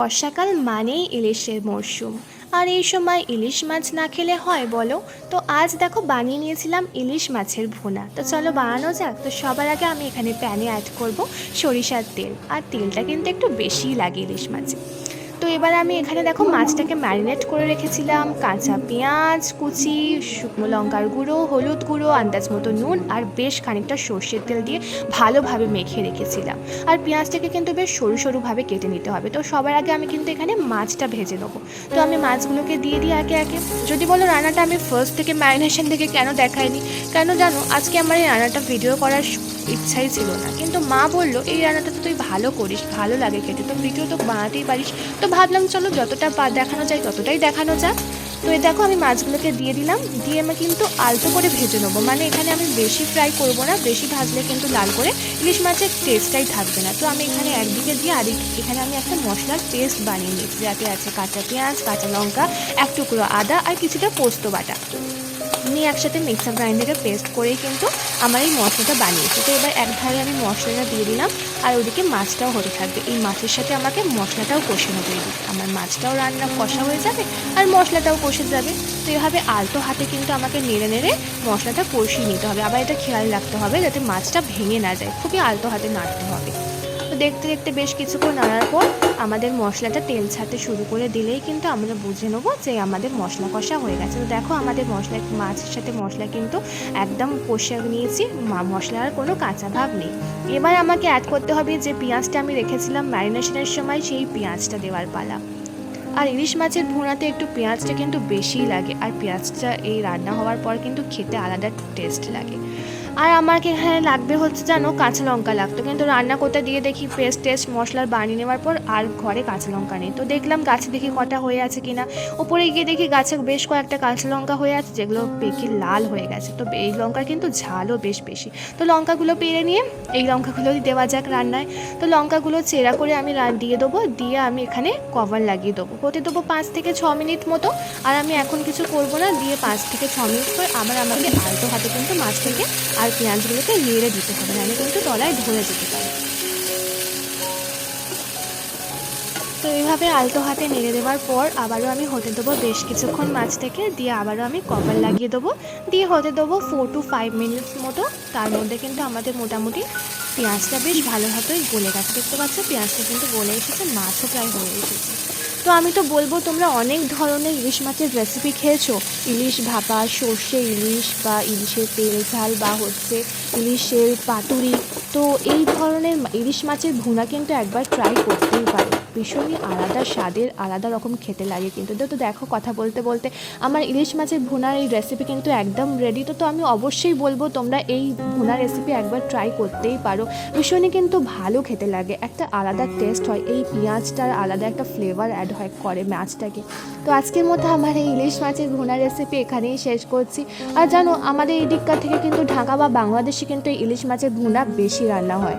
বর্ষাকাল মানেই ইলিশের মরশুম। আর এই সময় ইলিশ মাছ না খেলে হয় বলো? তো আজ দেখো বানিয়ে নিয়েছিলাম ইলিশ মাছের ভুনা। তো চলো বানানো যাক। তো সবার আগে আমি এখানে প্যানে অ্যাড করব সরিষার তেল। আর তেলটা কিন্তু একটু বেশিই লাগে ইলিশ মাছে। তো এবার আমি এখানে দেখো মাছটাকে ম্যারিনেট করে রেখেছিলাম। কাঁচা পেঁয়াজ, কুচি, শুকনো লঙ্কার গুঁড়ো, হলুদ গুঁড়ো, আন্দাজ মতো নুন আর বেশ খানিকটা সর্ষের তেল দিয়ে ভালোভাবে মেখে রেখেছিলাম। আর পেঁয়াজটাকে কিন্তু বেশ সরু সরুভাবে কেটে নিতে হবে। তো সবার আগে আমি কিন্তু এখানে মাছটা ভেজে নেব। তো আমি মাছগুলোকে দিয়ে দিই একে একে। যদি বলো রান্নাটা আমি ফার্স্ট থেকে ম্যারিনেশন থেকে কেন দেখাইনি? কেন জানো, আজকে আমার এই রান্নাটা ভিডিও করার ইচ্ছাই ছিল না। কিন্তু মা বলল, এই রান্নাটা তো তুই ভালো করিস, ভালো লাগে খেতে। তো ভিডিও তো বানাতেই পারিস। তো ভাবলাম, চলো যতটা পা- দেখানো যায় ততটাই দেখানো যাক। তো এই দেখো আমি মাছগুলোকে দিয়ে দিলাম। দিয়ে আমি কিন্তু আলতো করে ভেজে নেব। মানে এখানে আমি বেশি ফ্রাই করব না, বেশি ভাজলে কিন্তু লাল করে ইলিশ মাছের টেস্টটাই থাকবে না। তো আমি এখানে একদিকে দিয়ে আর এখানে আমি একটা মশলার পেস্ট বানিয়ে নিয়েছি যাতে আছে কাঁচা পেঁয়াজ, কাঁচা লঙ্কা, এক টুকরো আদা আর কিছুটা পোস্ত বাটা। নিয়ে একসাথে মিক্সার গ্রাইন্ডারে পেস্ট করেই কিন্তু আমার এই মশলাটা বানিয়েছি। তো এবার এক ধারে আমি মশলাটা দিয়ে দিলাম আর ওদিকে মাছটাও হতে থাকবে। এই মাছের সাথে আমাকে মশলাটাও কষে নেবে এদিকে আমার মাছটাও রান্না কষা হয়ে যাবে আর মশলাটাও কষে যাবে। তো এভাবে আলতো হাতে কিন্তু আমাকে নেড়ে নেড়ে মশলাটা কষিয়ে নিতে হবে। আবার এটা খেয়াল রাখতে হবে যাতে মাছটা ভেঙে না যায়। খুবই আলতো হাতে নাড়তে হবে। তো দেখতে দেখতে বেশ কিছুক্ষণ নাড়ার পর আমাদের মশলাটা তেল ছাড়তে শুরু করে দিলেই কিন্তু আমরা বুঝে নেব যে আমাদের মশলা কষা হয়ে গেছে। তো দেখো আমাদের মশলা, মাছের সাথে মশলা কিন্তু একদম কষে নিয়েছি মশলার কোনো কাঁচা ভাব নেই। এবার আমাকে অ্যাড করতে হবে যে পেঁয়াজটা আমি রেখেছিলাম ম্যারিনেশনের সময়, সেই পেঁয়াজটা দেওয়ার পালা। আর ইলিশ মাছের ভুনাতে একটু পেঁয়াজটা কিন্তু বেশিই লাগে, আর পেঁয়াজটা এই রান্না হওয়ার পর কিন্তু খেতে আলাদা টেস্ট লাগে। আর আমাকে এখানে লাগবে হচ্ছে জানো কাঁচা লঙ্কা লাগতো। কিন্তু রান্না করতে দিয়ে দেখি পেস্ট টেস্ট মশলার বানিয়ে নেওয়ার পর আর ঘরে কাঁচা লঙ্কা নেই। তো দেখলাম গাছে দেখি কটা হয়ে আছে কিনা। উপরে গিয়ে দেখি গাছে বেশ কয়েকটা কাঁচা লঙ্কা হয়ে আছে, যেগুলো পেকে লাল হয়ে গেছে। তো এই লঙ্কার কিন্তু ঝালও বেশ বেশি। তো লঙ্কাগুলো পেরে নিয়ে এই লঙ্কাগুলোই দেওয়া যাক রান্নায়। তো লঙ্কাগুলো চেরা করে আমি দিয়ে দেবো, দিয়ে আমি এখানে কভার লাগিয়ে দেবো। হতে দেবো পাঁচ থেকে ছ মিনিট মতো। আর আমি এখন কিছু করব না, দিয়ে পাঁচ থেকে ছ মিনিট পর আবার আমাকে আলতো হাতে কিন্তু মাছ থেকে আর পেঁয়াজগুলোকে নেড়ে দিতে হবে, নাহলে কিন্তু তলায় ধরে যেতে পারে। তো এইভাবে আলতো হাতে নেড়ে দেওয়ার পর আবারও আমি হতে দেবো বেশ কিছুক্ষণ মাছ থেকে, দিয়ে আবারও আমি কভার লাগিয়ে দেবো। দিয়ে হতে দেবো ফোর টু ফাইভ মিনিটস মতো, তার মধ্যে কিন্তু আমাদের মোটামুটি পেঁয়াজটা বেশ ভালোভাবেই গলে গেছে। দেখতে পাচ্ছ, পেঁয়াজটা কিন্তু গলে এসেছে, মাছও প্রায় হয়ে এসেছে। তো আমি তো বলব তোমরা অনেক ধরনের ইলিশ মাছের রেসিপি খেয়েছো। ইলিশ ভাপা, সর্ষে ইলিশ বা ইলিশের তেল, ঝাল বা হচ্ছে ইলিশের পাতুরি। তো এই ধরনের ইলিশ মাছের ভুনা কিন্তু একবার ট্রাই করতেই পারো। ভীষণই আলাদা স্বাদের আলাদা রকম খেতে লাগে কিন্তু তো দেখো কথা বলতে বলতে আমার ইলিশ মাছের ভুনার এই রেসিপি কিন্তু একদম রেডি তো তো আমি অবশ্যই বলব তোমরা এই ভুনা রেসিপি একবার ট্রাই করতেই পারো। ভীষণই কিন্তু ভালো খেতে লাগে। একটা আলাদা টেস্ট হয়, এই পেঁয়াজটার আলাদা একটা ফ্লেভার অ্যাড হয় করে মাছটাকে। তো আজকের মতো আমার এই ইলিশ মাছের ভুনা রেসিপি এখানেই শেষ করছি। আর জানো, আমাদের এই দিককার থেকে কিন্তু ঢাকা বা বাংলাদেশে কিন্তু ইলিশ মাছের ভুনা বেশি রান্না হয়।